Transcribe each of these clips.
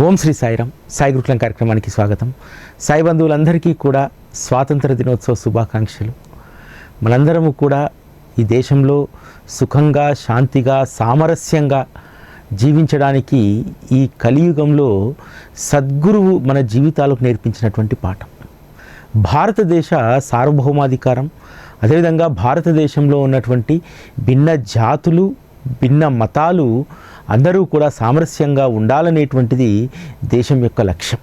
ఓం శ్రీ సాయిరామ్ సాయి గురుకులం కార్యక్రమానికి స్వాగతం. సాయి బంధువులందరికీ కూడా స్వాతంత్ర దినోత్సవ శుభాకాంక్షలు. మనందరము కూడా ఈ దేశంలో సుఖంగా శాంతిగా సామరస్యంగా జీవించడానికి ఈ కలియుగంలో సద్గురువు మన జీవితాలకు నేర్పించినటువంటి పాఠం. భారతదేశ సార్వభౌమాధికారం అదేవిధంగా భారతదేశంలో ఉన్నటువంటి భిన్న జాతులు భిన్న మతాలు అందరూ కూడా సామరస్యంగా ఉండాలనేటువంటిది దేశం యొక్క లక్ష్యం.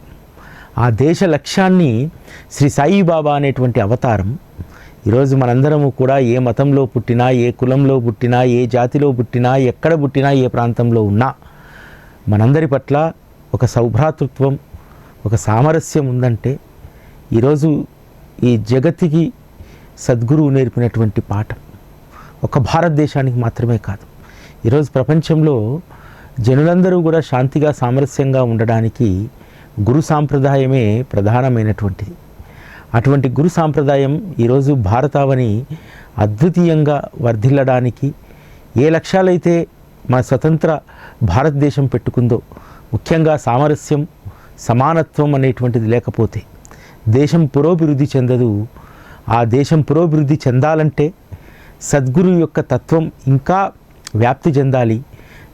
ఆ దేశ లక్ష్యాన్ని శ్రీ సాయిబాబా అనేటువంటి అవతారం ఈరోజు మనందరము కూడా ఏ మతంలో పుట్టినా ఏ కులంలో పుట్టినా ఏ జాతిలో పుట్టినా ఎక్కడ పుట్టినా ఏ ప్రాంతంలో ఉన్నా మనందరి పట్ల ఒక సౌభ్రాతృత్వం ఒక సామరస్యం ఉందంటే ఈరోజు ఈ జగత్తుకి సద్గురువు నేర్పినటువంటి పాఠం ఒక భారతదేశానికి మాత్రమే కాదు. ఈరోజు ప్రపంచంలో జనులందరూ కూడా శాంతిగా సామరస్యంగా ఉండడానికి గురు సాంప్రదాయమే ప్రధానమైనటువంటిది. అటువంటి గురు సాంప్రదాయం ఈరోజు భారతావని అద్వితీయంగా వర్ధిల్లడానికి ఏ లక్ష్యాలైతే మన స్వతంత్ర భారతదేశం పెట్టుకుందో ముఖ్యంగా సామరస్యం సమానత్వం అనేటువంటిది లేకపోతే దేశం పురోభివృద్ధి చెందదు. ఆ దేశం పురోభివృద్ధి చెందాలంటే సద్గురు యొక్క తత్వం ఇంకా వ్యాప్తి చెందాలి.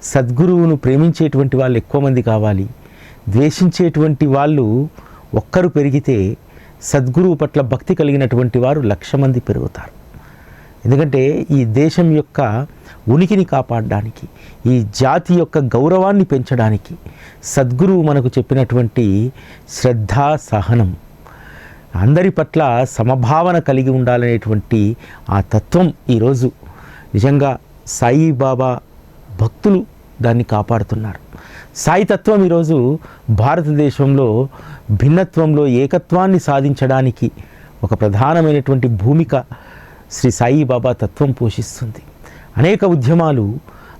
సద్గురువును ప్రేమించేటువంటి వాళ్ళు ఎక్కువ మంది కావాలి. ద్వేషించేటువంటి వాళ్ళు ఒక్కరు పెరిగితే సద్గురువు పట్ల భక్తి కలిగినటువంటి వారు లక్ష మంది పెరుగుతారు. ఎందుకంటే ఈ దేశం యొక్క ఉనికిని కాపాడడానికి ఈ జాతి యొక్క గౌరవాన్ని పెంచడానికి సద్గురువు మనకు చెప్పినటువంటి శ్రద్ధ సహనం అందరి పట్ల సమభావన కలిగి ఉండాలనేటువంటి ఆ తత్వం ఈరోజు. నిజంగా సాయిబాబా భక్తులు దాన్ని కాపాడుతున్నారు. సాయి తత్వం ఈరోజు భారతదేశంలో భిన్నత్వంలో ఏకత్వాన్ని సాధించడానికి ఒక ప్రధానమైనటువంటి భూమిక శ్రీ సాయిబాబా తత్వం పోషిస్తుంది. అనేక ఉద్యమాలు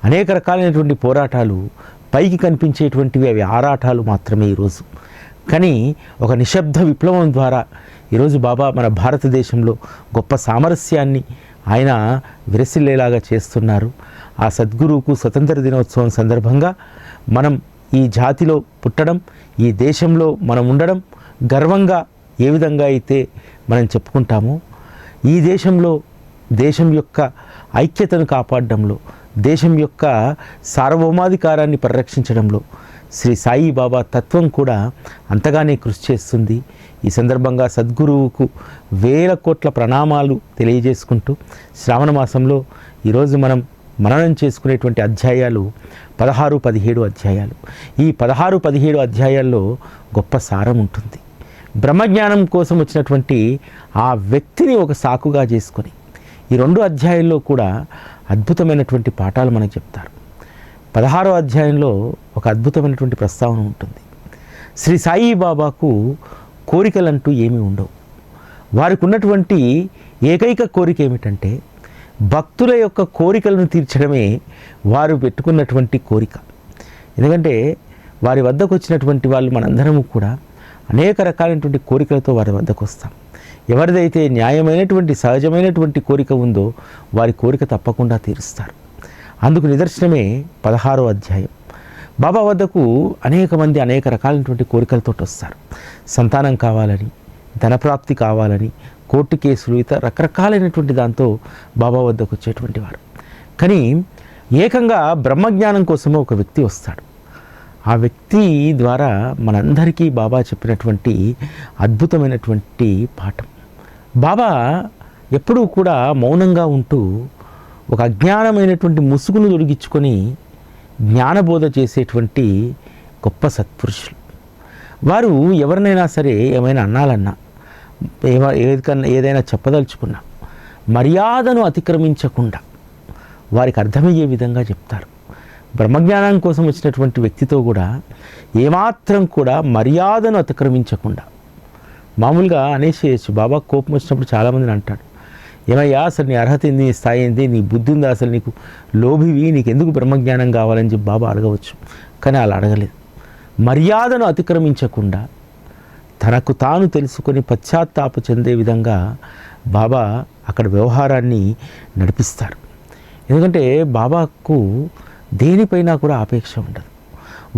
అనేక రకాలైనటువంటి పోరాటాలు పైకి కనిపించేటువంటివి అవి ఆరాటాలు మాత్రమే ఈరోజు. కానీ ఒక నిశ్శబ్ద విప్లవం ద్వారా ఈరోజు బాబా మన భారతదేశంలో గొప్ప సామరస్యాన్ని ఆయన విరసిల్లేలాగా చేస్తున్నారు. ఆ సద్గురువుకు స్వతంత్ర దినోత్సవం సందర్భంగా మనం ఈ జాతిలో పుట్టడం ఈ దేశంలో మనం ఉండడం గర్వంగా ఏ విధంగా అయితే మనం చెప్పుకుంటామో ఈ దేశంలో దేశం యొక్క ఐక్యతను కాపాడడంలో దేశం యొక్క సార్వభౌమాధికారాన్ని పరిరక్షించడంలో శ్రీ సాయిబాబా తత్వం కూడా అంతగానే కృషి చేస్తుంది. ఈ సందర్భంగా సద్గురువుకు వేల కోట్ల ప్రణామాలు తెలియజేసుకుంటూ శ్రావణ మాసంలో ఈరోజు మనం మననం చేసుకునేటువంటి అధ్యాయాలు పదహారు పదిహేడు అధ్యాయాలు. ఈ పదహారు పదిహేడు అధ్యాయాల్లో గొప్ప సారం ఉంటుంది. బ్రహ్మజ్ఞానం కోసం వచ్చినటువంటి ఆ వ్యక్తిని ఒక సాకుగా చేసుకొని ఈ రెండు అధ్యాయాల్లో కూడా అద్భుతమైనటువంటి పాఠాలు మనకు చెప్తారు. పదహారో అధ్యాయంలో ఒక అద్భుతమైనటువంటి ప్రస్తావన ఉంటుంది. శ్రీ సాయి బాబాకు కోరికలంటూ ఏమీ ఉండవు. వారికి ఉన్నటువంటి ఏకైక కోరిక ఏమిటంటే భక్తుల యొక్క కోరికలను తీర్చడమే వారు పెట్టుకున్నటువంటి కోరిక. ఎందుకంటే వారి వద్దకు వచ్చినటువంటి వాళ్ళు మనందరము కూడా అనేక రకాలైనటువంటి కోరికలతో వారి వద్దకు వస్తాం. ఎవరిదైతే న్యాయమైనటువంటి సహజమైనటువంటి కోరిక ఉందో వారి కోరిక తప్పకుండా తీరుస్తారు. అందుకు నిదర్శనమే పదహారో అధ్యాయం. బాబా వద్దకు అనేక మంది అనేక రకాలైనటువంటి కోరికలతో వస్తారు. సంతానం కావాలని ధనప్రాప్తి కావాలని కోర్టు కేసులు ఇతర రకరకాలైనటువంటి దాంతో బాబా వద్దకు వచ్చేటువంటి వారు. కానీ ఏకంగా బ్రహ్మజ్ఞానం కోసమే ఒక వ్యక్తి వస్తాడు. ఆ వ్యక్తి ద్వారా మనందరికీ బాబా చెప్పినటువంటి అద్భుతమైనటువంటి పాఠం. బాబా ఎప్పుడూ కూడా మౌనంగా ఉంటూ ఒక అజ్ఞానమైనటువంటి ముసుగును తొలగించుకొని జ్ఞానబోధ చేసేటువంటి గొప్ప సత్పురుషులు. వారు ఎవరినైనా సరే ఏమైనా అన్నాలన్నా ఏమ ఏదికన్నా ఏదైనా చెప్పదలుచుకున్నా మర్యాదను అతిక్రమించకుండా వారికి అర్థమయ్యే విధంగా చెప్తారు. బ్రహ్మజ్ఞానం కోసం వచ్చినటువంటి వ్యక్తితో కూడా ఏమాత్రం కూడా మర్యాదను అతిక్రమించకుండా మామూలుగా అనేసేయచ్చు బాబా కోపం వచ్చినప్పుడు చాలామందిని అంటాడు. ఏమయ్యా అసలు నీ అర్హత ఏంది నీ స్థాయి ఏంది నీ బుద్ధి ఉందా అసలు నీకు లోభివి నీకు ఎందుకు బ్రహ్మజ్ఞానం కావాలని చెప్పి బాబా అడగవచ్చు. కానీ అలా అడగలేదు. మర్యాదను అతిక్రమించకుండా తనకు తాను తెలుసుకొని పశ్చాత్తాప చెందే విధంగా బాబా అక్కడ వ్యవహారాన్ని నడిపిస్తారు. ఎందుకంటే బాబాకు దేనిపైన కూడా ఆపేక్ష ఉండదు.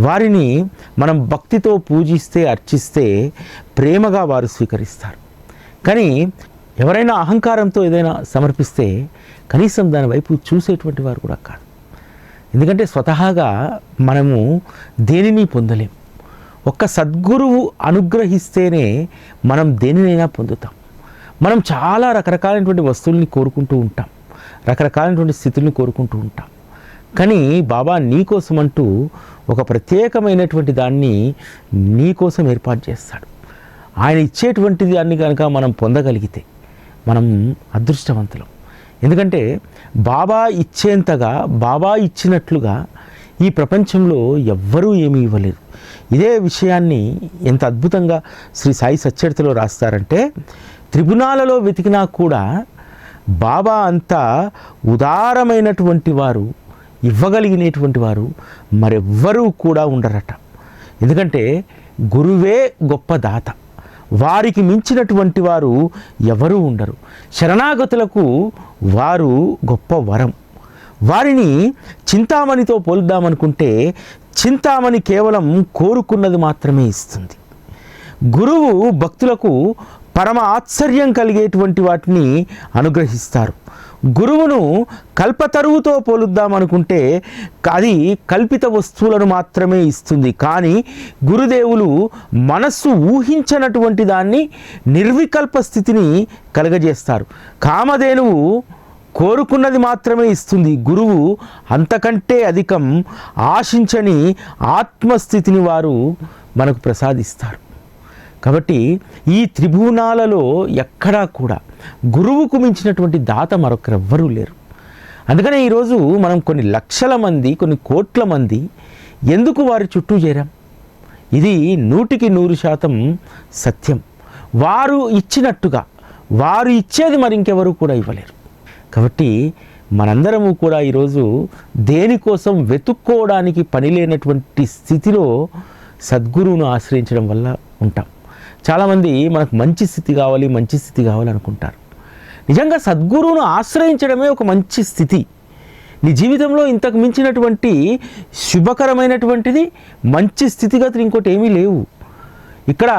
వారిని మనం భక్తితో పూజిస్తే అర్చిస్తే ప్రేమగా వారు స్వీకరిస్తారు. కానీ ఎవరైనా అహంకారంతో ఏదైనా సమర్పిస్తే కనీసం దాని వైపు చూసేటువంటి వారు కూడా కాదు. ఎందుకంటే స్వతహాగా మనము దేనిని పొందలేం ఒక్క సద్గురువు అనుగ్రహిస్తేనే మనం దేనినైనా పొందుతాం. మనం చాలా రకరకాలైనటువంటి వస్తువుల్ని కోరుకుంటూ ఉంటాం. రకరకాలైనటువంటి స్థితుల్ని కోరుకుంటూ ఉంటాం. కానీ బాబా నీకోసం అంటూ ఒక ప్రత్యేకమైనటువంటి దాన్ని నీకోసం ఏర్పాటు చేస్తాడు. ఆయన ఇచ్చేటువంటి దాన్ని కనుక మనం పొందగలిగితే మనం అదృష్టవంతులం. ఎందుకంటే బాబా ఇచ్చేంతగా బాబా ఇచ్చినట్లుగా ఈ ప్రపంచంలో ఎవ్వరూ ఏమీ ఇవ్వలేదు. ఇదే విషయాన్ని ఎంత అద్భుతంగా శ్రీ సాయి సచ్చరితలో రాస్తారంటే త్రిగుణాలలో వెతికినా కూడా బాబా అంతా ఉదారమైనటువంటి వారు ఇవ్వగలిగినటువంటి వారు మరెవ్వరూ కూడా ఉండరట. ఎందుకంటే గురువే గొప్ప దాత. వారికి మించినటువంటి వారు ఎవరూ ఉండరు. శరణాగతులకు వారు గొప్ప వరం. వారిని చింతామణితో పోలుద్దామనుకుంటే చింతామణి కేవలం కోరుకున్నది మాత్రమే ఇస్తుంది. గురువు భక్తులకు పరమ ఆశ్చర్యం కలిగేటువంటి వాటిని అనుగ్రహిస్తారు. గురువును కల్పతరువుతో పోలుద్దామనుకుంటే అది కల్పిత వస్తువులను మాత్రమే ఇస్తుంది. కానీ గురుదేవులు మనస్సు ఊహించనటువంటి దాన్ని నిర్వికల్ప స్థితిని కలగజేస్తారు. కామధేనువు కోరుకున్నది మాత్రమే ఇస్తుంది. గురువు అంతకంటే అధికం ఆశించని ఆత్మస్థితిని వారు మనకు ప్రసాదిస్తారు. కాబట్టి ఈ త్రిభువనాలలో ఎక్కడా కూడా గురువుకు మించినటువంటి దాత మరొకరెవ్వరూ లేరు. అందుకనే ఈరోజు మనం కొన్ని లక్షల మంది కొన్ని కోట్ల మంది ఎందుకు వారి చుట్టూ చేరాం? ఇది నూటికి నూరు శాతం సత్యం. వారు ఇచ్చినట్టుగా వారు ఇచ్చేది మరి ఇంకెవరు కూడా ఇవ్వలేరు. కాబట్టి మనందరము కూడా ఈరోజు దేనికోసం వెతుక్కోవడానికి పని లేనటువంటి స్థితిలో సద్గురువును ఆశ్రయించడం వల్ల ఉంటాం. చాలామంది మనకు మంచి స్థితి కావాలి మంచి స్థితి కావాలి అనుకుంటారు. నిజంగా సద్గురువును ఆశ్రయించడమే ఒక మంచి స్థితి. నీ జీవితంలో ఇంతకు మించినటువంటి శుభకరమైనటువంటిది మంచి స్థితిగతులు ఇంకోటి ఏమీ లేవు. ఇక్కడ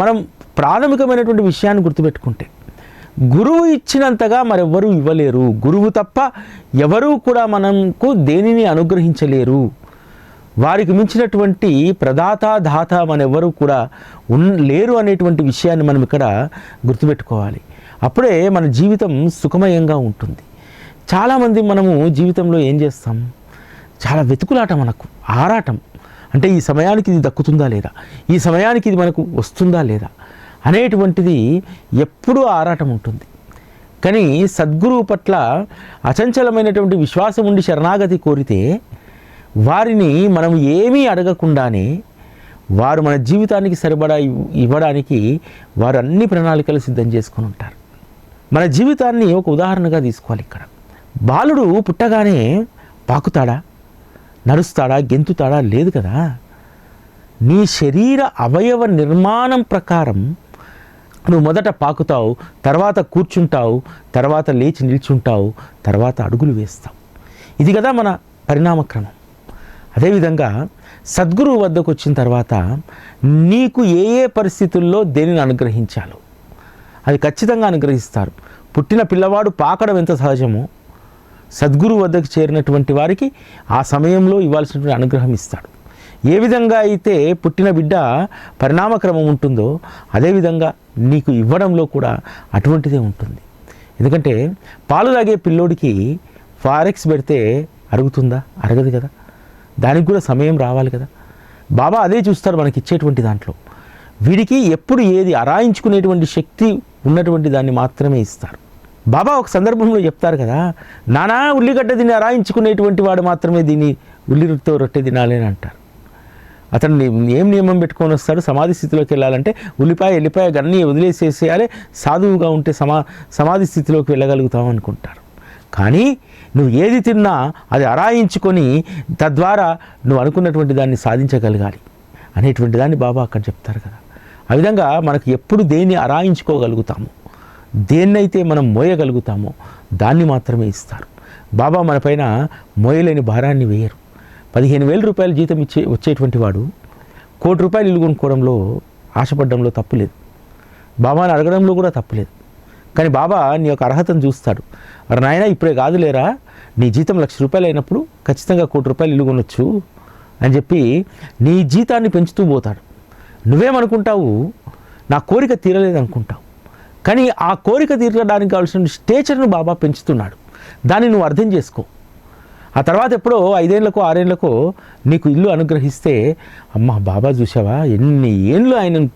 మనం ప్రాథమికమైనటువంటి విషయాన్ని గుర్తుపెట్టుకుంటే గురువు ఇచ్చినంతగా మరెవ్వరూ ఇవ్వలేరు. గురువు తప్ప ఎవరూ కూడా మనకు దేనిని అనుగ్రహించలేరు. వారికి మించినటువంటి ప్రదాత దాత మనెవ్వరూ కూడా ఉన్ లేరు అనేటువంటి విషయాన్ని మనం ఇక్కడ గుర్తుపెట్టుకోవాలి. అప్పుడే మన జీవితం సుఖమయంగా ఉంటుంది. చాలామంది మనము జీవితంలో ఏం చేస్తాం? చాలా వెతుకులాట మనకు ఆరాటం. అంటే ఈ సమయానికి ఇది దక్కుతుందా లేదా? ఈ సమయానికి ఇది మనకు వస్తుందా లేదా? అనేటువంటిది ఎప్పుడూ ఆరాటం ఉంటుంది. కానీ సద్గురువు పట్ల అచంచలమైనటువంటి విశ్వాసం ఉండి శరణాగతి కోరితే వారిని మనం ఏమీ అడగకుండానే వారు మన జీవితానికి సరిపడా ఇవ్వడానికి వారు అన్ని ప్రణాళికలు సిద్ధం చేసుకొని ఉంటారు. మన జీవితాన్ని ఒక ఉదాహరణగా తీసుకోవాలి ఇక్కడ. బాలుడు పుట్టగానే పాకుతాడా? నడుస్తాడా? గెంతుతాడా? లేదు కదా. నీ శరీర అవయవ నిర్మాణం ప్రకారం నువ్వు మొదట పాకుతావు తర్వాత కూర్చుంటావు తర్వాత లేచి నిల్చుంటావు తర్వాత అడుగులు వేస్తావు. ఇది కదా మన పరిణామక్రమం. అదేవిధంగా సద్గురువు వద్దకు వచ్చిన తర్వాత నీకు ఏ ఏ పరిస్థితుల్లో దేనిని అనుగ్రహించాలో అది ఖచ్చితంగా అనుగ్రహిస్తారు. పుట్టిన పిల్లవాడు పాకడం ఎంత సహజమో సద్గురు వద్దకు చేరినటువంటి వారికి ఆ సమయంలో ఇవ్వాల్సినటువంటి అనుగ్రహం ఇస్తాడు. ఏ విధంగా అయితే పుట్టిన బిడ్డ పరిణామక్రమం ఉంటుందో అదేవిధంగా నీకు ఇవ్వడంలో కూడా అటువంటిదే ఉంటుంది. ఎందుకంటే పాలు తాగే పిల్లోడికి ఫారెక్స్ పెడితే అరుగుతుందా? అరగదు కదా. దానికి కూడా సమయం రావాలి కదా. బాబా అదే చూస్తారు మనకి ఇచ్చేటువంటి దాంట్లో. వీడికి ఎప్పుడు ఏది అరాయించుకునేటువంటి శక్తి ఉన్నటువంటి దాన్ని మాత్రమే ఇస్తారు. బాబా ఒక సందర్భంలో చెప్తారు కదా నానా ఉల్లిగడ్డ దీన్ని అరాయించుకునేటువంటి వాడు మాత్రమే దీన్ని ఉల్లితో రొట్టె తినాలని అంటారు. అతను ఏం నియమం పెట్టుకొని వస్తాడు? సమాధి స్థితిలోకి వెళ్ళాలంటే ఉల్లిపాయ ఎల్లిపాయ అన్నీ వదిలేసేసేయాలి సాధువుగా ఉంటే సమా సమాధి స్థితిలోకి వెళ్ళగలుగుతావు అనుకుంటారు. కానీ నువ్వు ఏది తిన్నా అది అరాయించుకొని తద్వారా నువ్వు అనుకున్నటువంటి దాన్ని సాధించగలగాలి అనేటువంటి దాన్ని బాబా అక్కడ చెప్తారు కదా. ఆ విధంగా మనకు ఎప్పుడు దేన్ని అరాయించుకోగలుగుతాము దేన్నైతే మనం మోయగలుగుతామో దాన్ని మాత్రమే ఇస్తారు. బాబా మనపైన మోయలేని భారాన్ని వేయరు. పదిహేను వేల రూపాయల జీతం ఇచ్చే వచ్చేటువంటి వాడు కోటి రూపాయలు ఇల్లు కొనుక్కోవడంలో ఆశపడడంలో తప్పులేదు. బాబాని అడగడంలో కూడా తప్పులేదు. కానీ బాబా నీ యొక్క అర్హతను చూస్తాడు. మరి నాయన ఇప్పుడే కాదులేరా? నీ జీతం లక్ష రూపాయలు అయినప్పుడు ఖచ్చితంగా కోటి రూపాయలు ఇల్లు కొనొచ్చు అని చెప్పి నీ జీతాన్ని పెంచుతూ పోతాడు. నువ్వేమనుకుంటావు? నా కోరిక తీరలేదు అనుకుంటావు కానీ ఆ కోరిక తీరడానికి కావాల్సిన స్టేచర్ను బాబా పెంచుతున్నాడు. దాన్ని నువ్వు అర్థం చేసుకో. ఆ తర్వాత ఎప్పుడో ఐదేళ్ళకు ఆరేళ్ళకు నీకు ఇల్లు అనుగ్రహిస్తే అమ్మ బాబా చూసావా ఎన్ని ఏళ్ళు ఆయన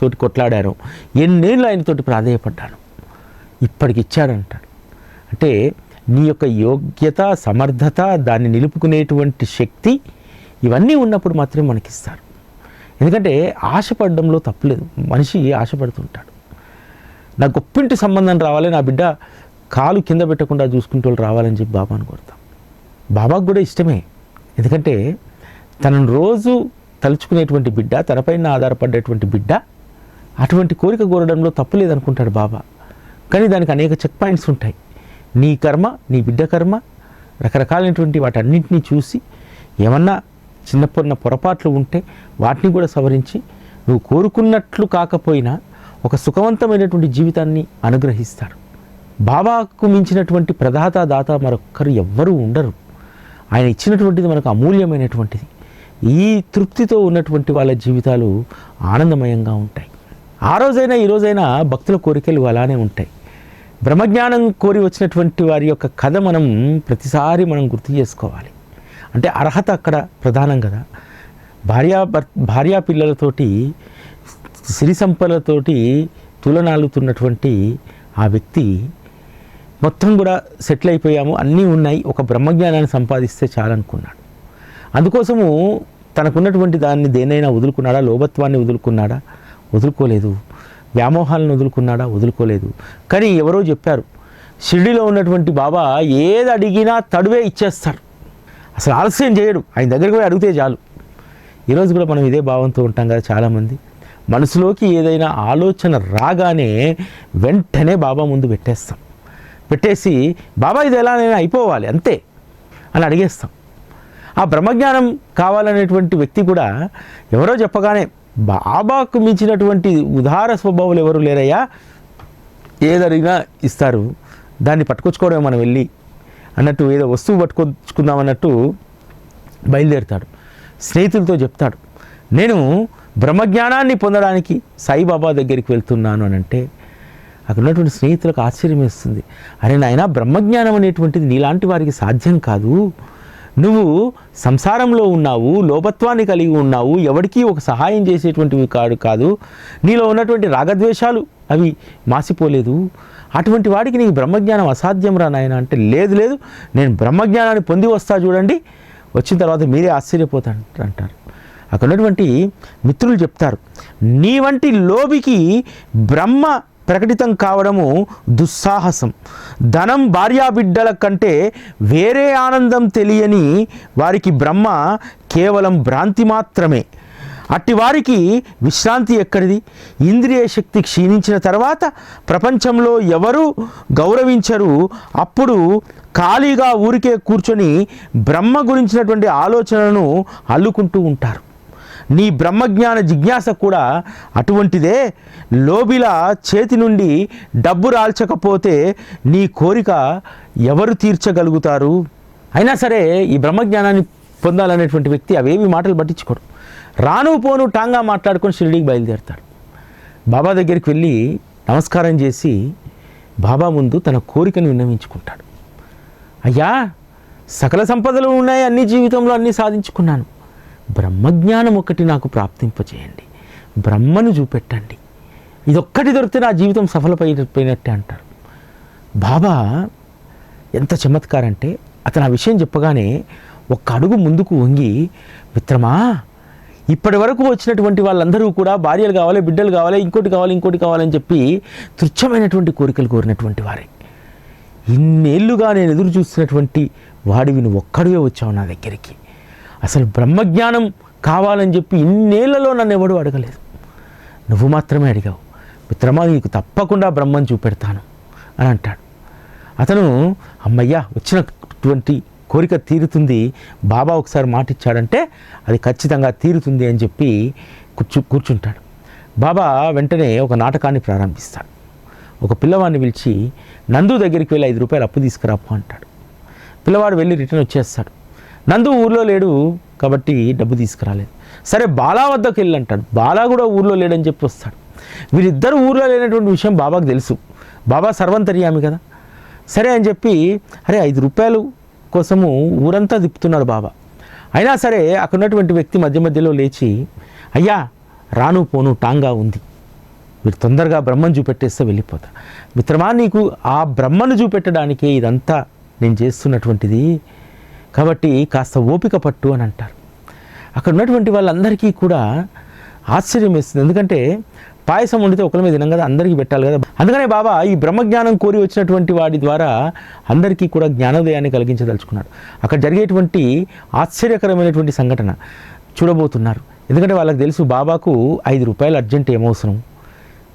తోటి కొట్లాడాను ఎన్నేళ్ళు ఆయనతోటి ప్రాధేయపడ్డాను. ఇప్పటికి ఇచ్చాడంటాడు. అంటే నీ యొక్క యోగ్యత సమర్థత దాన్ని నిలుపుకునేటువంటి శక్తి ఇవన్నీ ఉన్నప్పుడు మాత్రమే మనకిస్తారు. ఎందుకంటే ఆశపడడంలో తప్పులేదు మనిషి ఆశపడుతుంటాడు. నా గొప్పింటి సంబంధం రావాలి నా బిడ్డ కాలు కింద పెట్టకుండా చూసుకుంటూ వాళ్ళు రావాలని చెప్పి బాబాను కోరుతాం. బాబాకు కూడా ఇష్టమే. ఎందుకంటే తనను రోజు తలుచుకునేటువంటి బిడ్డ తనపైన ఆధారపడేటువంటి బిడ్డ అటువంటి కోరిక కోరడంలో తప్పు లేదనుకుంటాడు బాబా. కానీ దానికి అనేక చెక్ పాయింట్స్ ఉంటాయి. నీ కర్మ నీ బిడ్డ కర్మ రకరకాలైనటువంటి వాటన్నింటినీ చూసి ఏమన్నా చిన్నప్పుడున్న పొరపాట్లు ఉంటే వాటిని కూడా సవరించి నువ్వు కోరుకున్నట్లు కాకపోయినా ఒక సుఖవంతమైనటువంటి జీవితాన్ని అనుగ్రహిస్తాడు బాబాకు మించినటువంటి ప్రదాత దాత మరొక్కరు ఎవ్వరూ ఉండరు. ఆయన ఇచ్చినటువంటిది మనకు అమూల్యమైనటువంటిది. ఈ తృప్తితో ఉన్నటువంటి వాళ్ళ జీవితాలు ఆనందమయంగా ఉంటాయి. ఆ రోజైనా ఈ రోజైనా భక్తుల కోరికలు అలానే ఉంటాయి. బ్రహ్మజ్ఞానం కోరి వచ్చినటువంటి వారి యొక్క కథ మనం ప్రతిసారి మనం గుర్తు చేసుకోవాలి. అంటే అర్హత అక్కడ ప్రధానం కదా. భార్యా భార్యా పిల్లలతోటి సిరి సంపలతోటి తులనాలుతున్నటువంటి ఆ వ్యక్తి మొత్తం కూడా సెటిల్ అయిపోయాము. అన్నీ ఉన్నాయి. ఒక బ్రహ్మజ్ఞానాన్ని సంపాదిస్తే చాలనుకున్నాడు. అందుకోసము తనకున్నటువంటి దాన్ని దేనైనా వదులుకున్నాడా? లోభత్వాన్ని వదులుకున్నాడా? వదులుకోలేదు. వ్యామోహాలను వదులుకున్నాడా? వదులుకోలేదు. కానీ ఎవరో చెప్పారు షిరిడిలో ఉన్నటువంటి బాబా ఏది అడిగినా తడువే ఇచ్చేస్తారు అసలు ఆలస్యం చేయడు. ఆయన దగ్గరికి పోయి అడిగితే చాలు. ఈరోజు కూడా మనం ఇదే భావంతో ఉంటాం కదా చాలామంది. మనసులోకి ఏదైనా ఆలోచన రాగానే వెంటనే బాబా ముందు పెట్టేస్తాం. పెట్టేసి బాబా ఇది ఎలానైనా అయిపోవాలి అంతే. అని అడిగేస్తాం. ఆ బ్రహ్మజ్ఞానం కావాలనేటువంటి వ్యక్తి కూడా ఎవరో చెప్పగానే బాబాకు మించినటువంటి ఉదార స్వభావాలు ఎవరు లేరయ్యా? ఏదడిగినా ఇస్తారు. దాన్ని పట్టుకొచ్చుకోవడమే మనం వెళ్ళి అన్నట్టు ఏదో వస్తువు పట్టుకొచ్చుకుందాం అన్నట్టు బయలుదేరుతాడు. స్నేహితులతో చెప్తాడు నేను బ్రహ్మజ్ఞానాన్ని పొందడానికి సాయిబాబా దగ్గరికి వెళ్తున్నాను అని అంటే అక్కడ ఉన్నటువంటి స్నేహితులకు ఆశ్చర్యం వేస్తుంది. అరే నాయన బ్రహ్మజ్ఞానం అనేటువంటిది నీలాంటి వారికి సాధ్యం కాదు. నువ్వు సంసారంలో ఉన్నావు లోపత్వాన్ని కలిగి ఉన్నావు ఎవరికీ ఒక సహాయం చేసేటువంటివి కాదు కాదు. నీలో ఉన్నటువంటి రాగద్వేషాలు అవి మాసిపోలేదు. అటువంటి వాడికి నీకు బ్రహ్మజ్ఞానం అసాధ్యం రా నాయన అంటే లేదు లేదు. నేను బ్రహ్మజ్ఞానాన్ని పొంది వస్తా చూడండి. వచ్చిన తర్వాత మీరే ఆశ్చర్యపోతా అంటారు. అక్కడ ఉన్నటువంటి మిత్రులు చెప్తారు నీ వంటి లోబికి బ్రహ్మ ప్రకటితం కావడము దుస్సాహసం. ధనం భార్యాబిడ్డల కంటే వేరే ఆనందం తెలియని వారికి బ్రహ్మ కేవలం భ్రాంతి మాత్రమే. అట్టి వారికి విశ్రాంతి ఎక్కడిది? ఇంద్రియ శక్తి క్షీణించిన తర్వాత ప్రపంచంలో ఎవరు గౌరవించరు? అప్పుడు ఖాళీగా ఊరికే కూర్చొని బ్రహ్మ గురించినటువంటి ఆలోచనలను అల్లుకుంటూ ఉంటారు. నీ బ్రహ్మజ్ఞాన జిజ్ఞాస కూడా అటువంటిదే. లోబిల చేతి నుండి డబ్బు రాల్చకపోతే నీ కోరిక ఎవరు తీర్చగలుగుతారు? అయినా సరే ఈ బ్రహ్మజ్ఞానాన్ని పొందాలనేటువంటి వ్యక్తి అవేవి మాటలు పట్టించుకోడు. రాను పోను టాంగా మాట్లాడుకొని షిరిడీకి బయలుదేరుతాడు. బాబా దగ్గరికి వెళ్ళి నమస్కారం చేసి బాబా ముందు తన కోరికను విన్నవించుకుంటాడు. అయ్యా సకల సంపదలు ఉన్నాయి అన్ని జీవితంలో అన్నీ సాధించుకున్నాను. బ్రహ్మజ్ఞానం ఒకటి నాకు ప్రాప్తింపచేయండి బ్రహ్మను చూపెట్టండి. ఇదొక్కటి దొరికితే నా జీవితం సఫలమైపోయినట్టే అంటారు. బాబా ఎంత చమత్కారంటే అతను ఆ విషయం చెప్పగానే ఒక్క అడుగు ముందుకు వంగి మిత్రమా ఇప్పటి వరకు వచ్చినటువంటి వాళ్ళందరూ కూడా భార్యలు కావాలి బిడ్డలు కావాలి ఇంకోటి కావాలి ఇంకోటి కావాలని చెప్పి తుచ్చమైనటువంటి కోరికలు కోరినటువంటి వారే. ఇన్నేళ్ళుగా నేను ఎదురు చూస్తున్నటువంటి వాడివి నువ్వు ఒక్కడివే వచ్చావు నా దగ్గరికి. అసలు బ్రహ్మజ్ఞానం కావాలని చెప్పి ఇన్నేళ్ళలో నన్ను ఎవడు అడగలేదు. నువ్వు మాత్రమే అడిగావు. మిత్రమా నీకు తప్పకుండా బ్రహ్మం చూపెడతాను అని అంటాడు. అతను అమ్మయ్యా వచ్చినటువంటి కోరిక తీరుతుంది. బాబా ఒకసారి మాట ఇచ్చాడంటే అది ఖచ్చితంగా తీరుతుంది అని చెప్పి కూర్చు కూర్చుంటాడు. బాబా వెంటనే ఒక నాటకాన్ని ప్రారంభిస్తాడు. ఒక పిల్లవాడిని పిలిచి నందు దగ్గరికి వెళ్ళి ఐదు రూపాయలు అప్పు తీసుకురాపు అంటాడు. పిల్లవాడు వెళ్ళి రిటర్న్ వచ్చేస్తాడు. నందు ఊర్లో లేడు కాబట్టి డబ్బు తీసుకురాలేదు. సరే బాలా వద్దకు వెళ్ళంటాడు. బాలా కూడా ఊర్లో లేడని చెప్పి వస్తాడు. వీరిద్దరు ఊర్లో లేనటువంటి విషయం బాబాకు తెలుసు. బాబా సర్వంతర్యామి కదా. సరే అని చెప్పి అరే ఐదు రూపాయలు కోసము ఊరంతా తిప్పుతున్నాడు బాబా. అయినా సరే అక్కడ ఉన్నటువంటి వ్యక్తి మధ్య మధ్యలో లేచి అయ్యా రాను పోను టాంగా ఉంది. మీరు తొందరగా బ్రహ్మను చూపెట్టేస్తే వెళ్ళిపోతా. మిత్రమా నీకు ఆ బ్రహ్మను చూపెట్టడానికే ఇదంతా నేను చేస్తున్నటువంటిది కాబట్టి కాస్త ఓపిక పట్టు అని అంటారు. అక్కడ ఉన్నటువంటి వాళ్ళందరికీ కూడా ఆశ్చర్యం వేస్తుంది. ఎందుకంటే పాయసం వండితే ఒకరి మీద తినం కదా అందరికీ పెట్టాలి కదా. అందుకనే బాబా ఈ బ్రహ్మజ్ఞానం కోరి వచ్చినటువంటి వాడి ద్వారా అందరికీ కూడా జ్ఞానోదయాన్ని కలిగించదలుచుకున్నాడు అక్కడ జరిగేటువంటి ఆశ్చర్యకరమైనటువంటి సంఘటన చూడబోతున్నారు. ఎందుకంటే వాళ్ళకి తెలుసు బాబాకు ఐదు రూపాయలు అర్జెంట్ ఏమవసరం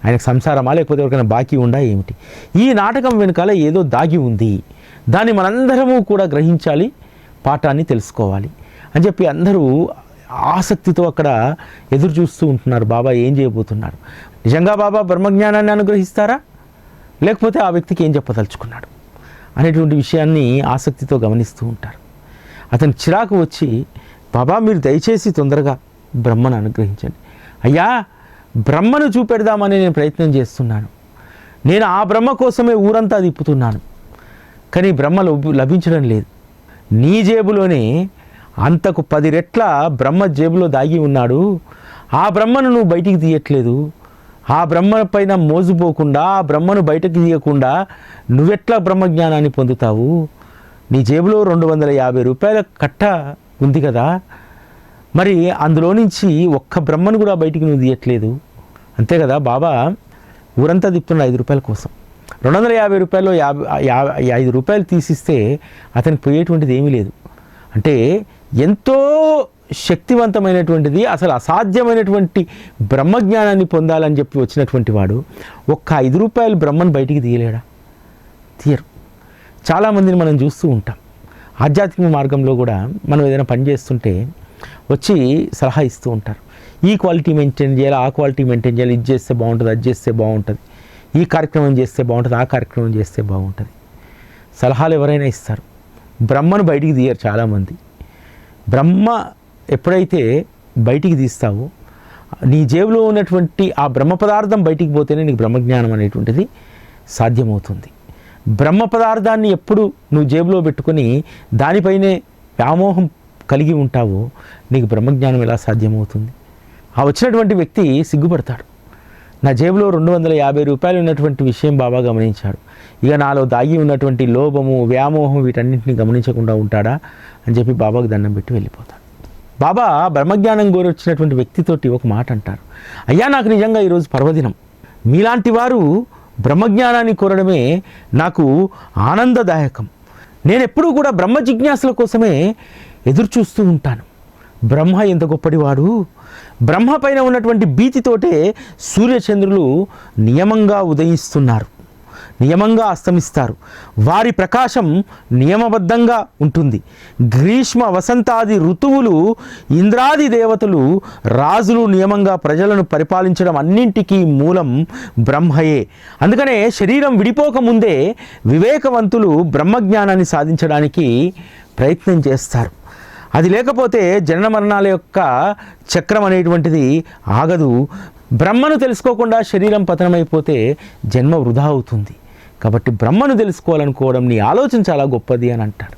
ఆయనకు సంసారమా లేకపోతే ఎవరికైనా బాకీ ఉందా ఏమిటి? ఈ నాటకం వెనుకాల ఏదో దాగి ఉంది. దాన్ని మనందరము కూడా గ్రహించాలి. పాఠాన్ని తెలుసుకోవాలి. అని చెప్పి అందరూ ఆసక్తితో అక్కడ ఎదురు చూస్తూ ఉంటున్నారు. బాబా ఏం చేయబోతున్నారు నిజంగా బాబా బ్రహ్మజ్ఞానాన్ని అనుగ్రహిస్తారా? లేకపోతే ఆ వ్యక్తికి ఏం చెప్పదలుచుకున్నాడు? అనేటువంటి విషయాన్ని ఆసక్తితో గమనిస్తూ ఉంటారు. అతని చిరాకు వచ్చి బాబా మీరు దయచేసి తొందరగా బ్రహ్మను అనుగ్రహించండి. అయ్యా బ్రహ్మను చూపెడదామని నేను ప్రయత్నం చేస్తున్నాను. నేను ఆ బ్రహ్మ కోసమే ఊరంతా తిప్పుతున్నాను. కానీ బ్రహ్మ లభి- లభించడం లేదు. నీ జేబులోనే అంతకు పది రెట్ల బ్రహ్మ జేబులో దాగి ఉన్నాడు. ఆ బ్రహ్మను నువ్వు బయటికి తీయట్లేదు. ఆ బ్రహ్మ పైన మోజుపోకుండా ఆ బ్రహ్మను బయటకు తీయకుండా నువ్వెట్లా బ్రహ్మజ్ఞానాన్ని పొందుతావు? నీ జేబులో రెండు వందల యాభై రూపాయల కట్ట ఉంది కదా. మరి అందులో నుంచి ఒక్క బ్రహ్మను కూడా బయటికి నువ్వు తీయట్లేదు. అంతే కదా బాబా? ఊరంతా తిప్పుతున్న ఐదు రూపాయల కోసం. రెండు వందల యాభై రూపాయలు యాభై యాభై ఐదు రూపాయలు తీసిస్తే అతనికి పోయేటువంటిది ఏమీ లేదు. అంటే ఎంతో శక్తివంతమైనటువంటిది అసలు అసాధ్యమైనటువంటి బ్రహ్మజ్ఞానాన్ని పొందాలని చెప్పి వచ్చినటువంటి వాడు ఒక్క ఐదు రూపాయలు బ్రహ్మను బయటికి తీయలేడా? తీయరు. చాలామందిని మనం చూస్తూ ఉంటాం. ఆధ్యాత్మిక మార్గంలో కూడా మనం ఏదైనా పని చేస్తుంటే వచ్చి సలహా ఇస్తూ ఉంటారు. ఈ క్వాలిటీ మెయింటైన్ చేయాలి ఆ క్వాలిటీ మెయింటైన్ చేయాలి ఇది చేస్తే బాగుంటుంది అది చేస్తే బాగుంటుంది. ఈ కార్యక్రమం చేస్తే బాగుంటుంది ఆ కార్యక్రమం చేస్తే బాగుంటుంది. సలహాలు ఎవరైనా ఇస్తారు. బ్రహ్మను బయటికి తీయరు చాలామంది. బ్రహ్మ ఎప్పుడైతే బయటికి తీస్తావో నీ జేబులో ఉన్నటువంటి ఆ బ్రహ్మ పదార్థం బయటికి పోతేనే నీకు బ్రహ్మజ్ఞానం అనేటువంటిది సాధ్యమవుతుంది. బ్రహ్మ పదార్థాన్ని ఎప్పుడు నువ్వు జేబులో పెట్టుకొని దానిపైనే వ్యామోహం కలిగి ఉంటావో నీకు బ్రహ్మజ్ఞానం ఎలా సాధ్యమవుతుంది? ఆ వచ్చినటువంటి వ్యక్తి సిగ్గుపడతాడు. నా జేబులో రెండు వందల యాభై రూపాయలు ఉన్నటువంటి విషయం బాబా గమనించాడు. ఇక నాలో దాగి ఉన్నటువంటి లోభము వ్యామోహం వీటన్నింటిని గమనించకుండా ఉంటాడా అని చెప్పి బాబాకు దండం పెట్టి వెళ్ళిపోతాడు. బాబా బ్రహ్మజ్ఞానం గోరొచ్చినటువంటి వ్యక్తితోటి ఒక మాట అంటారు అయ్యా నాకు నిజంగా ఈరోజు పర్వదినం. మీలాంటి వారు బ్రహ్మజ్ఞానాన్ని కోరడమే నాకు ఆనందదాయకం. నేను ఎప్పుడూ కూడా బ్రహ్మ జిజ్ఞాసుల కోసమే ఎదురు చూస్తూ ఉంటాను. బ్రహ్మ ఎంత గొప్పటివాడు బ్రహ్మ పైన ఉన్నటువంటి భీతితోటే సూర్యచంద్రులు నియమంగా ఉదయిస్తున్నారు. నియమంగా అస్తమిస్తారు. వారి ప్రకాశం నియమబద్ధంగా ఉంటుంది. గ్రీష్మ వసంతాది ఋతువులు ఇంద్రాది దేవతలు రాజులు నియమంగా ప్రజలను పరిపాలించడం అన్నింటికీ మూలం బ్రహ్మయే. అందుకనే శరీరం విడిపోక ముందే వివేకవంతులు బ్రహ్మజ్ఞానాన్ని సాధించడానికి ప్రయత్నం చేస్తారు. అది లేకపోతే జనన మరణాల యొక్క చక్రం అనేటువంటిది ఆగదు. బ్రహ్మను తెలుసుకోకుండా శరీరం పతనమైపోతే జన్మ వృధా అవుతుంది. కాబట్టి బ్రహ్మను తెలుసుకోవాలనుకోవడం నీ ఆలోచన చాలా గొప్పది అని అంటారు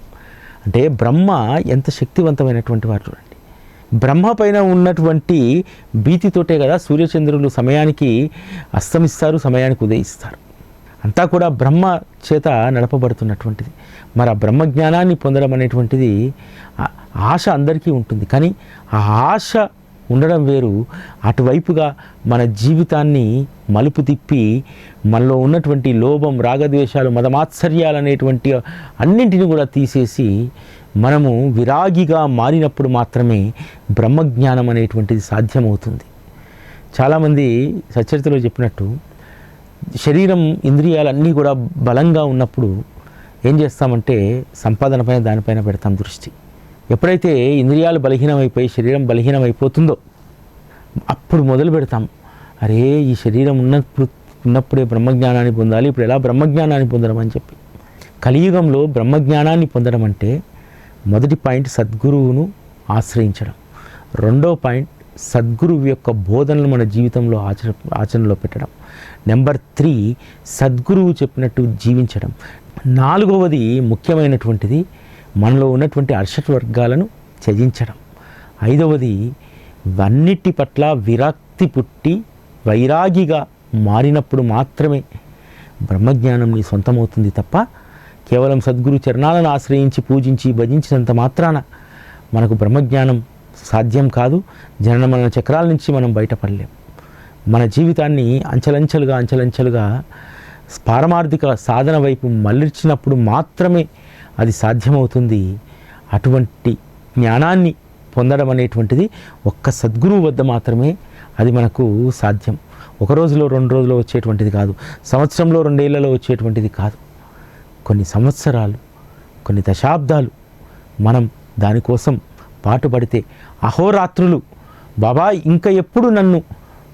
అంటే బ్రహ్మ ఎంత శక్తివంతమైనటువంటి వారు చూడండి. బ్రహ్మ పైన ఉన్నటువంటి భీతితోటే కదా సూర్యచంద్రులు సమయానికి అస్తమిస్తారు సమయానికి ఉదయిస్తారు. అంతా కూడా బ్రహ్మ చేత నడపబడుతున్నటువంటిది. మరి ఆ బ్రహ్మ జ్ఞానాన్ని పొందడం అనేటువంటిది ఆశ అందరికీ ఉంటుంది. కానీ ఆ ఆశ ఉండడం వేరు. అటువైపుగా మన జీవితాన్ని మలుపు తిప్పి మనలో ఉన్నటువంటి లోభం రాగద్వేషాలు మతమాత్సర్యాలు అనేటువంటి అన్నింటిని కూడా తీసేసి మనము విరాగిగా మారినప్పుడు మాత్రమే బ్రహ్మజ్ఞానం అనేటువంటిది సాధ్యమవుతుంది. చాలామంది సచరితలో చెప్పినట్టు శరీరం ఇంద్రియాలన్నీ కూడా బలంగా ఉన్నప్పుడు ఏం చేస్తామంటే సంపాదన పైన దానిపైన పెడతాం దృష్టి. ఎప్పుడైతే ఇంద్రియాలు బలహీనమైపోయి శరీరం బలహీనమైపోతుందో అప్పుడు మొదలు పెడతాం. అరే ఈ శరీరం ఉన్నప్పుడు ఉన్నప్పుడే బ్రహ్మజ్ఞానాన్ని పొందాలి ఇప్పుడు ఎలా బ్రహ్మజ్ఞానాన్ని పొందడం అని చెప్పి. కలియుగంలో బ్రహ్మజ్ఞానాన్ని పొందడం అంటే మొదటి పాయింట్ సద్గురువును ఆశ్రయించడం. రెండో పాయింట్ సద్గురువు యొక్క బోధనలు మన జీవితంలో ఆచర ఆచరణలో పెట్టడం. నెంబర్ త్రీ సద్గురువు చెప్పినట్టు జీవించడం. నాలుగవది ముఖ్యమైనటువంటిది మనలో ఉన్నటువంటి అర్షట్ వర్గాలను త్యజించడం. ఐదవది వన్నిటి పట్ల విరక్తి పుట్టి వైరాగిగా మారినప్పుడు మాత్రమే బ్రహ్మజ్ఞానం నీ సొంతమవుతుంది తప్ప కేవలం సద్గురు చరణాలను ఆశ్రయించి పూజించి భజించినంత మాత్రాన మనకు బ్రహ్మజ్ఞానం సాధ్యం కాదు. జనన మరణ చక్రాల నుంచి మనం బయటపడలేం. మన జీవితాన్ని అంచెలంచెలుగా అంచెలంచెలుగా పారమార్థిక సాధన వైపు మళ్ళించినప్పుడు మాత్రమే అది సాధ్యమవుతుంది. అటువంటి జ్ఞానాన్ని పొందడం అనేటువంటిది ఒక్క సద్గురువు వద్ద మాత్రమే అది మనకు సాధ్యం. ఒక రోజులో రెండు రోజులో వచ్చేటువంటిది కాదు. సంవత్సరంలో రెండేళ్ళలో వచ్చేటువంటిది కాదు. కొన్ని సంవత్సరాలు కొన్ని దశాబ్దాలు మనం దానికోసం పాటుపడితే అహోరాత్రులు బాబా ఇంకా ఎప్పుడు నన్ను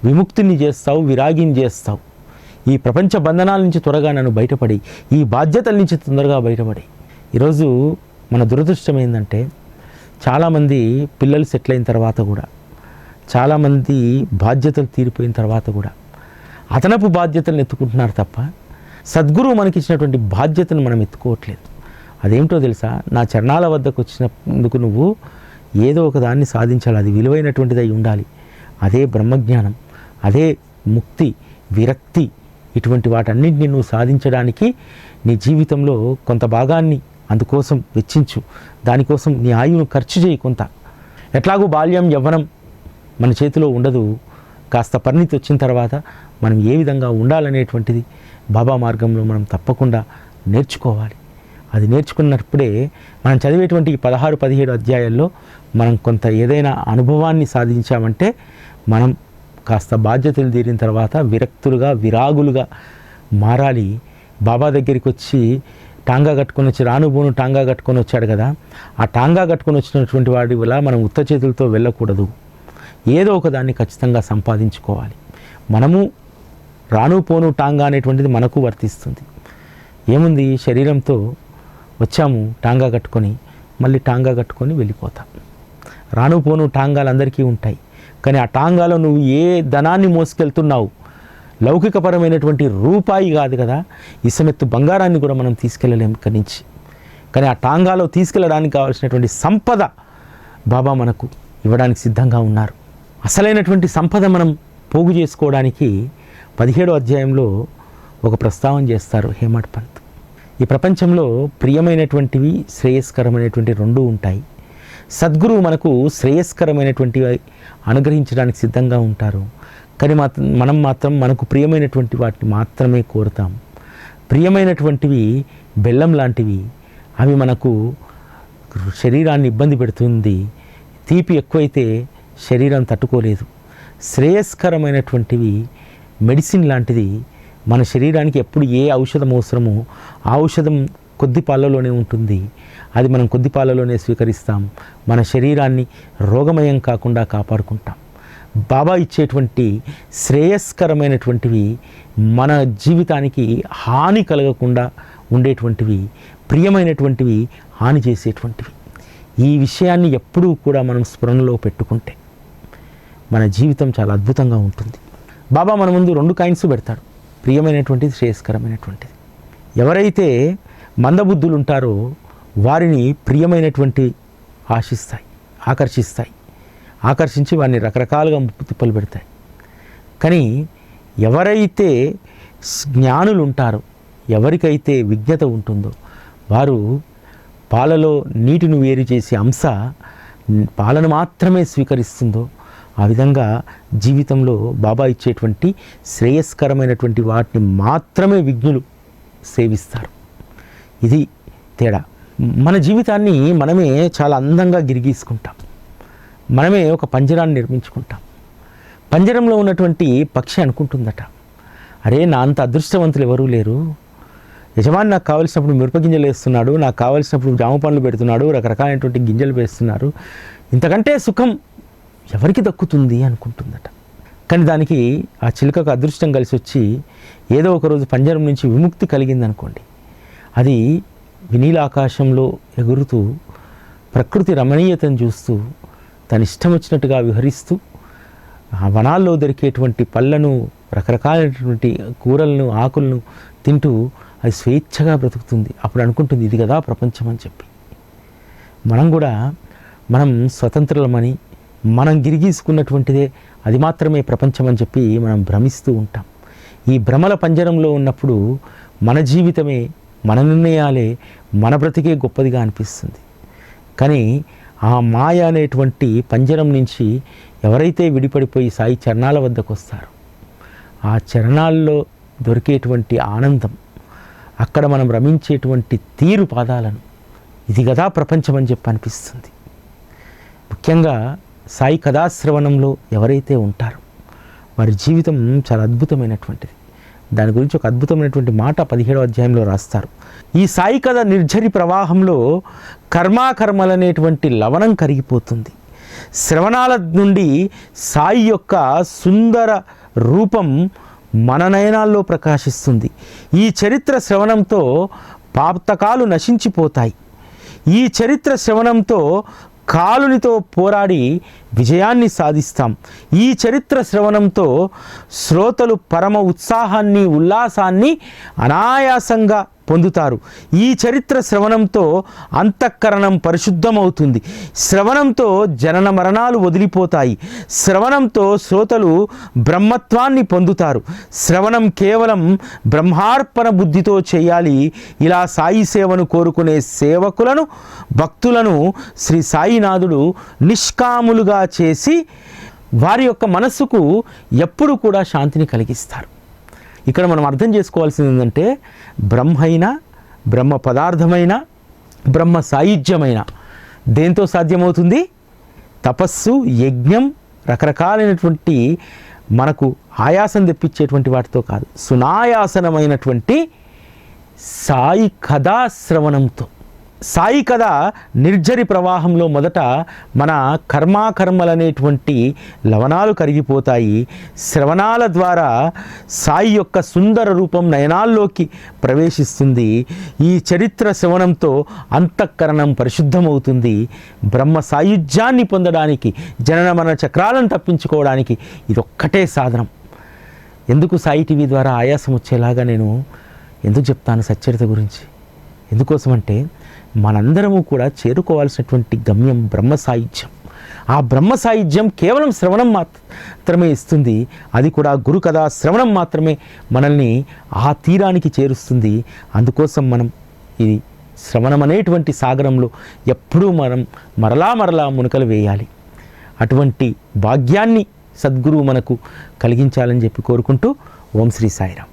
విముక్తిని చేస్తావు విరాగిని చేస్తావు. ఈ ప్రపంచ బంధనాల నుంచి త్వరగా నన్ను బయటపడి ఈ బాధ్యతల నుంచి తొందరగా బయటపడి. ఈరోజు మన దురదృష్టం ఏంటంటే చాలామంది పిల్లలు సెటిల్ అయిన తర్వాత కూడా చాలామంది బాధ్యతలు తీరిపోయిన తర్వాత కూడా అదనపు బాధ్యతలను ఎత్తుకుంటున్నారు తప్ప సద్గురువు మనకి ఇచ్చినటువంటి బాధ్యతను మనం ఎత్తుకోవట్లేదు. అదేమిటో తెలుసా? నా చరణాల వద్దకు వచ్చినందుకు నువ్వు ఏదో ఒక దాన్ని సాధించాలి. అది విలువైనటువంటిది అయి ఉండాలి. అదే బ్రహ్మజ్ఞానం. అదే ముక్తి విరక్తి ఇటువంటి వాటన్నింటినీ నువ్వు సాధించడానికి నీ జీవితంలో కొంత భాగాన్ని అందుకోసం వెచ్చించు. దానికోసం నీ ఆయువును ఖర్చు చేయి కొంత. ఎట్లాగూ బాల్యం యవ్వనం మన చేతిలో ఉండదు. కాస్త పరిణితి వచ్చిన తర్వాత మనం ఏ విధంగా ఉండాలనేటువంటిది బాబా మార్గంలో మనం తప్పకుండా నేర్చుకోవాలి. అది నేర్చుకున్నప్పుడే మనం చదివేటువంటి ఈ పదహారు పదిహేడు అధ్యాయాల్లో మనం కొంత ఏదైనా అనుభవాన్ని సాధించామంటే మనం కాస్త బాధ్యతలు తీరిన తర్వాత విరక్తులుగా విరాగులుగా మారాలి. బాబా దగ్గరికి వచ్చి టాంగా కట్టుకొని వచ్చి రానుబోను టాంగా కట్టుకొని వచ్చాడు కదా. ఆ టాంగా కట్టుకొని వచ్చినటువంటి వాడి వల్ల మనం ఉత్త చేతులతో వెళ్ళకూడదు. ఏదో ఒక దాన్ని ఖచ్చితంగా సంపాదించుకోవాలి. మనము రాను పోను టాంగా అనేటువంటిది మనకు వర్తిస్తుంది. ఏముంది? శరీరంతో వచ్చాము టాంగా కట్టుకొని మళ్ళీ టాంగా కట్టుకొని వెళ్ళిపోతాం. రాను పోను టాంగాలు అందరికీ ఉంటాయి. కానీ ఆ టాంగాలో నువ్వు ఏ ధనాన్ని మోసుకెళ్తున్నావు? లౌకికపరమైనటువంటి రూపాయి కాదు కదా? ఇసమెత్తు బంగారాన్ని కూడా మనం తీసుకెళ్ళలేము ఇక్కడి నుంచి. కానీ ఆ టాంగాలో తీసుకెళ్ళడానికి కావాల్సినటువంటి సంపద బాబా మనకు ఇవ్వడానికి సిద్ధంగా ఉన్నారు. అసలైనటువంటి సంపద మనం పోగు చేసుకోవడానికి పదిహేడో అధ్యాయంలో ఒక ప్రస్తావన చేస్తారు హేమట్ పంత్. ఈ ప్రపంచంలో ప్రియమైనటువంటివి శ్రేయస్కరమైనటువంటి రెండు ఉంటాయి. సద్గురువు మనకు శ్రేయస్కరమైనటువంటివి అనుగ్రహించడానికి సిద్ధంగా ఉంటారు. కానీ మాత్రం మనం మాత్రం మనకు ప్రియమైనటువంటి వాటిని మాత్రమే కోరుతాం. ప్రియమైనటువంటివి బెల్లం లాంటివి. అవి మనకు శరీరాన్ని ఇబ్బంది పెడుతుంది. తీపి ఎక్కువైతే శరీరం తట్టుకోలేదు. శ్రేయస్కరమైనటువంటివి మెడిసిన్ లాంటిది మన శరీరానికి ఎప్పుడు ఏ ఔషధం అవసరమో ఆ ఔషధం కొద్ది పాలలోనే ఉంటుంది. అది మనం కొద్ది పాలలోనే స్వీకరిస్తాం. మన శరీరాన్ని రోగమయం కాకుండా కాపాడుకుంటాం. బాబా ఇచ్చేటువంటి శ్రేయస్కరమైనటువంటివి మన జీవితానికి హాని కలగకుండా ఉండేటువంటివి ప్రియమైనటువంటివి హాని చేసేటువంటివి. ఈ విషయాన్ని ఎప్పుడూ కూడా మనం స్మరణలో పెట్టుకుంటే మన జీవితం చాలా అద్భుతంగా ఉంటుంది. బాబా మన ముందు రెండు కాయిన్స్ పెడతాడు. ప్రియమైనటువంటిది శ్రేయస్కరమైనటువంటిది. ఎవరైతే మందబుద్ధులు ఉంటారో వారిని ప్రియమైనటువంటి ఆశిస్తాయి ఆకర్షిస్తాయి. ఆకర్షించి వారిని రకరకాలుగా ముప్పు తిప్పలు పెడతాయి. కానీ ఎవరైతే జ్ఞానులు ఉంటారో ఎవరికైతే విజ్ఞత ఉంటుందో వారు పాలలో నీటిని వేరు చేసే అంశ పాలను మాత్రమే స్వీకరిస్తుందో ఆ విధంగా జీవితంలో బాబా ఇచ్చేటువంటి శ్రేయస్కరమైనటువంటి వాటిని మాత్రమే విజ్ఞులు సేవిస్తారు. ఇది తేడా. మన జీవితాన్ని మనమే చాలా అందంగా గిరిగీసుకుంటాం. మనమే ఒక పంజరాన్ని నిర్మించుకుంటాం. పంజరంలో ఉన్నటువంటి పక్షి అనుకుంటుందట. అరే నా అంత అదృష్టవంతులు ఎవరూ లేరు. యజమాని నాకు కావలసినప్పుడు మిరప గింజలు వేస్తున్నాడు నాకు కావలసినప్పుడు జామ పండ్లు పెడుతున్నాడు రకరకాలైనటువంటి గింజలు వేస్తున్నారు. ఇంతకంటే సుఖం ఎవరికి దక్కుతుంది అనుకుంటుందట. కానీ దానికి ఆ చిలుకకు అదృష్టం కలిసి వచ్చి ఏదో ఒకరోజు పంజరం నుంచి విముక్తి కలిగింది అనుకోండి అది వినీలాకాశంలో ఎగురుతూ ప్రకృతి రమణీయతను చూస్తూ తన ఇష్టం వచ్చినట్టుగా విహరిస్తూ ఆ వనాల్లో దొరికేటువంటి పళ్ళను రకరకాలైనటువంటి కూరలను ఆకులను తింటూ అది స్వేచ్ఛగా బ్రతుకుతుంది. అప్పుడు అనుకుంటుంది ఇది కదా ప్రపంచం అని చెప్పి. మనం కూడా మనం స్వతంత్రులమని మనం గిరిగీసుకున్నటువంటిదే అది మాత్రమే ప్రపంచం అని చెప్పి మనం భ్రమిస్తూ ఉంటాం. ఈ భ్రమల పంజరంలో ఉన్నప్పుడు మన జీవితమే మన నిర్ణయాలే మన బ్రతికే గొప్పదిగా అనిపిస్తుంది. కానీ ఆ మాయ అనేటువంటి పంజరం నుంచి ఎవరైతే విడిపడిపోయి సాయి చరణాల వద్దకు వస్తారో ఆ చరణాల్లో దొరికేటువంటి ఆనందం అక్కడ మనం రమించేటువంటి తీరు పాదాలను ఇది కదా ప్రపంచం అని చెప్పి అనిపిస్తుంది. ముఖ్యంగా సాయి కథాశ్రవణంలో ఎవరైతే ఉంటారో వారి జీవితం చాలా అద్భుతమైనటువంటిది. దాని గురించి ఒక అద్భుతమైనటువంటి మాట పదిహేడో అధ్యాయంలో రాస్తారు. ఈ సాయి కథ నిర్జరి ప్రవాహంలో కర్మాకర్మలనేటువంటి లవణం కరిగిపోతుంది. శ్రవణాల నుండి సాయి యొక్క సుందర రూపం మన నయనాల్లో ప్రకాశిస్తుంది. ఈ చరిత్ర శ్రవణంతో పాప్తకాలు నశించిపోతాయి. ఈ చరిత్ర శ్రవణంతో కాలునితో పోరాడి విజయాన్ని సాధిస్తాం. ఈ చరిత్ర శ్రవణంతో శ్రోతలు పరమ ఉత్సాహాన్ని ఉల్లాసాన్ని అనాయాసంగా పొందుతారు. ఈ చరిత్ర శ్రవణంతో అంతఃకరణం పరిశుద్ధమవుతుంది. శ్రవణంతో జనన మరణాలు వదిలిపోతాయి. శ్రవణంతో శ్రోతలు బ్రహ్మత్వాన్ని పొందుతారు. శ్రవణం కేవలం బ్రహ్మార్పణ బుద్ధితో చేయాలి. ఇలా సాయి సేవను కోరుకునే సేవకులను భక్తులను శ్రీ సాయినాథుడు నిష్కాములుగా చేసి వారి యొక్క మనస్సుకు ఎప్పుడు కూడా శాంతిని కలిగిస్తారు. ఇక్కడ మనం అర్థం చేసుకోవాల్సింది ఏంటంటే బ్రహ్మైన బ్రహ్మ పదార్థమైన బ్రహ్మ సాయుధ్యమైన దేంతో సాధ్యమవుతుంది? తపస్సు యజ్ఞం రకరకాలైనటువంటి మనకు ఆయాసం తెప్పించేటువంటి వాటితో కాదు సునాయాసనమైనటువంటి సాయి కథాశ్రవణంతో. సాయి కథ నిర్జరి ప్రవాహంలో మొదట మన కర్మాకర్మలనేటువంటి లవణాలు కరిగిపోతాయి. శ్రవణాల ద్వారా సాయి యొక్క సుందర రూపం నయనాల్లోకి ప్రవేశిస్తుంది. ఈ చరిత్ర శ్రవణంతో అంతఃకరణం పరిశుద్ధమవుతుంది. బ్రహ్మ సాయుధ్యాన్ని పొందడానికి జనన మరణ చక్రాలను తప్పించుకోవడానికి ఇదొక్కటే సాధనం. ఎందుకు సాయి టీవీ ద్వారా ఆయాసం వచ్చేలాగా నేను ఎందుకు చెప్తాను సచ్చరిత గురించి? ఎందుకోసమంటే మనందరము కూడా చేరుకోవాల్సినటువంటి గమ్యం బ్రహ్మ సాహిత్యం ఆ బ్రహ్మ సాహిత్యం కేవలం శ్రవణం మాత్రమే ఇస్తుంది. అది కూడా గురు కథ శ్రవణం మాత్రమే మనల్ని ఆ తీరానికి చేరుస్తుంది. అందుకోసం మనం ఇది శ్రవణం అనేటువంటి సాగరంలో ఎప్పుడూ మనం మరలా మరలా మునకలు వేయాలి. అటువంటి భాగ్యాన్ని సద్గురువు మనకు కలిగించాలని చెప్పి కోరుకుంటూ ఓం శ్రీ సాయిరామ్.